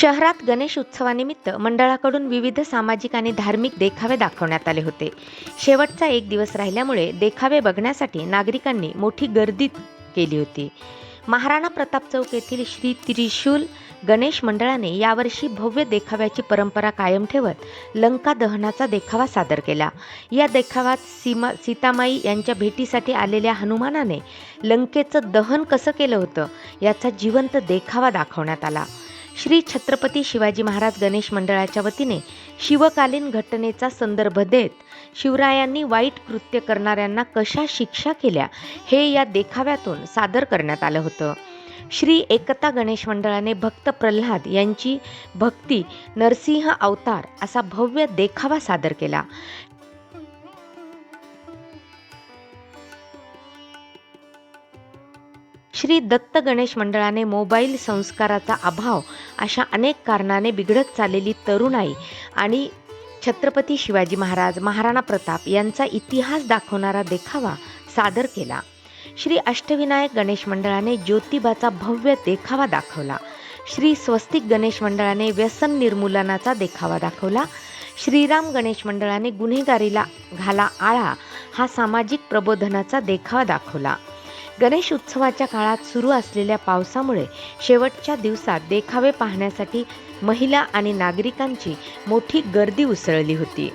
शहरात गणेश उत्सवानिमित्त मंडळाकडून विविध सामाजिक आणि धार्मिक देखावे दाखवण्यात आले होते. शेवटचा एक दिवस राहिल्यामुळे देखावे बघण्यासाठी नागरिकांनी मोठी गर्दी केली होती. महाराणा प्रताप चौक येथील श्री त्रिशूल गणेश मंडळाने यावर्षी भव्य देखाव्याची परंपरा कायम ठेवत लंका दहनाचा देखावा सादर केला. या देखाव्यात सीमा सीतामाई यांच्या भेटीसाठी आलेल्या हनुमानाने लंकेचं दहन कसं केलं होतं याचा जिवंत देखावा दाखवण्यात आला. श्री छत्रपती शिवाजी महाराज गणेश मंडळाच्या वतीने शिवकालीन घटनेचा संदर्भ देत शिवरायांनी वाईट कृत्य करणाऱ्यांना कशा शिक्षा केल्या हे या देखाव्यातून सादर करण्यात आलं होतं. श्री एकता गणेश मंडळाने भक्त प्रल्हाद यांची भक्ती नरसिंह अवतार असा भव्य देखावा सादर केला. श्री दत्त गणेश मंडळाने मोबाईल संस्काराचा अभाव अशा अनेक कारणाने बिघडत चाललेली तरुणाई आणि छत्रपती शिवाजी महाराज महाराणा प्रताप यांचा इतिहास दाखवणारा देखावा सादर केला. श्री अष्टविनायक गणेश मंडळाने ज्योतिबाचा भव्य देखावा दाखवला. श्री स्वस्तिक गणेश मंडळाने व्यसन निर्मूलनाचा देखावा दाखवला. श्रीराम गणेश मंडळाने गुन्हेगारीला घाला आळा हा सामाजिक प्रबोधनाचा देखावा दाखवला. गणेश उत्सवाच्या काळात सुरू असलेल्या पावसामुळे शेवटच्या दिवसात देखावे पाहण्यासाठी महिला आणि नागरिकांची मोठी गर्दी उसळली होती.